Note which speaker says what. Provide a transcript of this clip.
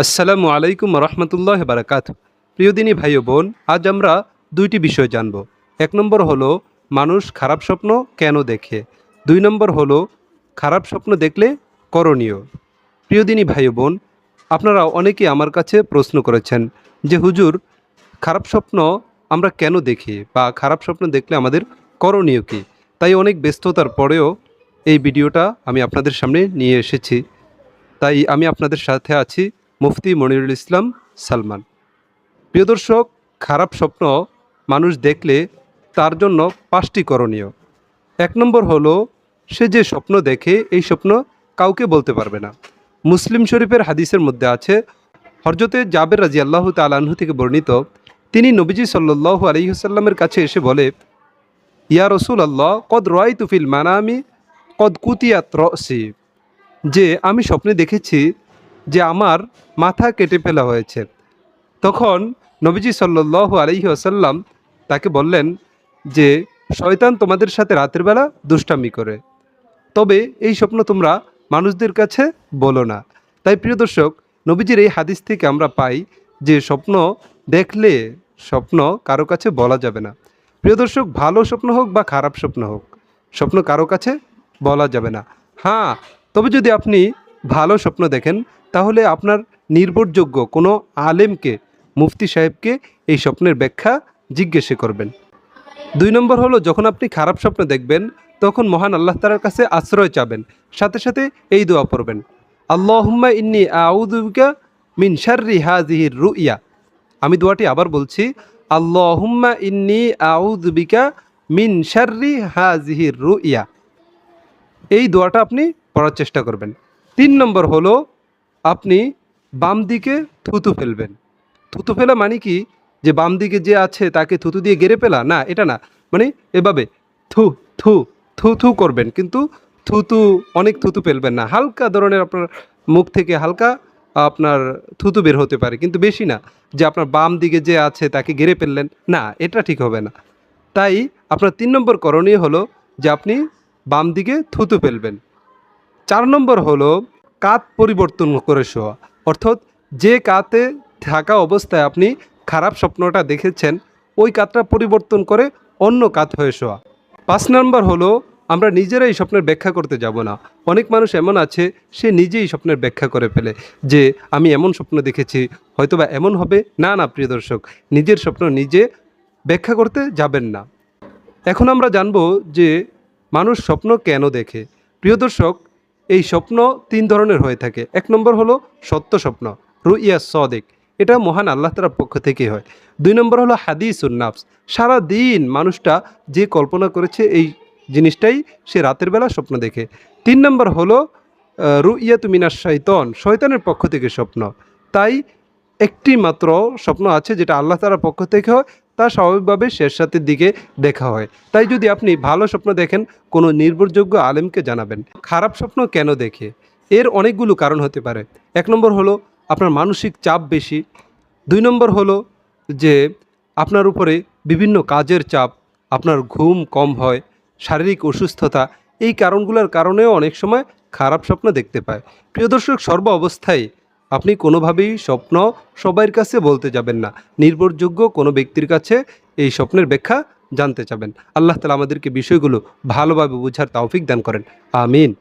Speaker 1: আসসালামু আলাইকুম রহমতুল্লাহ বারাকাত। প্রিয় দিনী ভাই বোন, আজ আমরা দুইটি বিষয় জানব। এক নম্বর হলো, মানুষ খারাপ স্বপ্ন কেন দেখে? দুই নম্বর হলো, খারাপ স্বপ্ন দেখলে করণীয়। প্রিয় দিনী ভাই বোন, আপনারা অনেকেই আমার কাছে প্রশ্ন করেছেন যে, হুজুর, খারাপ স্বপ্ন আমরা কেন দেখি বা খারাপ স্বপ্ন দেখলে আমাদের করণীয় কী? তাই অনেক ব্যস্ততার পরেও এই ভিডিওটা আমি আপনাদের সামনে নিয়ে এসেছি। তাই আমি আপনাদের সাথে আছি মুফতি মনিরুল ইসলাম সালমান। প্রিয় দর্শক, খারাপ স্বপ্ন মানুষ দেখলে তার জন্য পাঁচটি করণীয়। এক নম্বর হলো, সে যে স্বপ্ন দেখে এই স্বপ্ন কাউকে বলতে পারবে না। মুসলিম শরীফের হাদিসের মধ্যে আছে হরজতে জাবের রাজি আল্লাহ তালাহু থেকে বর্ণিত, তিনি নবীজি সাল্লু আলহিহসাল্লামের কাছে এসে বলে, ইয়া রসুল আল্লাহ কদ রয় তুফিল মানামি, কদ কুতিয়াত রসি, যে আমি স্বপ্নে দেখেছি যে আমার মাথা কেটে ফেলা হয়েছে। তখন নবীজি সাল্লু আলহি আসাল্লাম তাকে বললেন যে, শয়তান তোমাদের সাথে রাতের বেলা দুষ্টামি করে। তবে এই স্বপ্ন তোমরা মানুষদের কাছে বলো না। তাই প্রিয় দর্শক, নবীজির এই হাদিস থেকে আমরা পাই যে, স্বপ্ন দেখলে স্বপ্ন কারও কাছে বলা যাবে না। প্রিয় দর্শক, ভালো স্বপ্ন হোক বা খারাপ স্বপ্ন হোক, স্বপ্ন কারও কাছে বলা যাবে না। হ্যাঁ তবে যদি আপনি ভালো স্বপ্ন দেখেন, তাহলে আপনার নির্ভরযোগ্য কোনো আলেমকে, মুফতি সাহেবকে এই স্বপ্নের ব্যাখ্যা জিজ্ঞেসে করবেন। দুই নম্বর হলো, যখন আপনি খারাপ স্বপ্ন দেখবেন, তখন মহান আল্লাহ তালার কাছে আশ্রয় চাবেন, সাথে সাথে এই দোয়া পড়বেন। আল্লাহুম্মা ইন্নি আউদুবিকা মিন শাররি হাজিহির রুইয়া আমি দোয়াটি আবার বলছি, আল্লাহুম্মা ইন্নি আউদুবিকা মিন শাররি হাজিহির রুইয়া এই দোয়াটা আপনি পড়ার চেষ্টা করবেন। তিন নম্বর হলো আপনি বাম দিকে থুতু ফেলবেন। থুতু ফেলা মানে কি? যে বাম দিকে যে আছে তাকে থুতু দিয়ে গেড়ে ফেলা? না, এটা না। মানে এভাবে থু থু থু থু করবেন। কিন্তু থুতু, অনেক থুতু ফেলবেন না। হালকা ধরনের আপনার মুখ থেকে হালকা আপনার থুতু বের হতে পারে। কিন্তু বেশি না। যে আপনার বাম দিকে যে আছে তাকে গেড়ে ফেললেন। না, এটা ঠিক হবে না। তাই আপনার তিন নম্বর করণীয় হলো যে আপনি বাম দিকে থুতু ফেলবেন। চার নম্বর হলো কাত পরিবর্তন করে শোয়া অর্থাৎ যে কাতে থাকা অবস্থায় আপনি খারাপ স্বপ্নটা দেখেছেন, ওই কাতটা পরিবর্তন করে অন্য কাত হয়ে শোয়া পাঁচ নম্বর হলো, আমরা নিজেরাই স্বপ্নের ব্যাখ্যা করতে যাব না। অনেক মানুষ এমন আছে, সে নিজেই স্বপ্নের ব্যাখ্যা করে ফেলে যে, আমি এমন স্বপ্ন দেখেছি, হয়তোবা এমন হবে। না না, প্রিয় দর্শক, নিজের স্বপ্ন নিজে ব্যাখ্যা করতে যাবেন না। এখন আমরা জানব যে, মানুষ স্বপ্ন কেন দেখে? প্রিয় দর্শক এই স্বপ্ন তিন ধরনের হয়ে থাকে। এক নম্বর হলো সত্য স্বপ্ন, রুইয়া সদেক। এটা মহান আল্লাহ তালার পক্ষ থেকে হয়। দুই নম্বর হলো হাদিস উন্নাফস সারা দিন মানুষটা যে কল্পনা করেছে এই জিনিসটাই সে রাতের বেলা স্বপ্ন দেখে। তিন নম্বর হলো রুইয়া তুমিনার শৈতন শয়তানের পক্ষ থেকে স্বপ্ন। তাই একটি মাত্র স্বপ্ন আছে যেটা আল্লাহ তালার পক্ষ থেকে হয় তা স্বাভাবিকভাবে শেষ রাতের দিকে দেখা হয়। তাই যদি আপনি ভালো স্বপ্ন দেখেন, কোনো নির্ভরযোগ্য আলেমকে জানাবেন। খারাপ স্বপ্ন কেন দেখে? এর অনেকগুলো কারণ হতে পারে। এক নম্বর হলো, আপনার মানসিক চাপ বেশি। দুই নম্বর হলো যে, আপনার উপরে বিভিন্ন কাজের চাপ, আপনার ঘুম কম হয়, শারীরিক অসুস্থতা, এই কারণগুলোর কারণেও অনেক সময় খারাপ স্বপ্ন দেখতে পায়। প্রিয় দর্শক সর্ব অবস্থায় আপনি কোনোভাবেই স্বপ্ন সবাইয়ের কাছে বলতে যাবেন না। নির্ভরযোগ্য কোনো ব্যক্তির কাছে এই স্বপ্নের ব্যাখ্যা জানতে চাবেন। আল্লাহ তালা আমাদেরকে বিষয়গুলো ভালোভাবে বোঝার তাওফিক দান করেন। আমিন।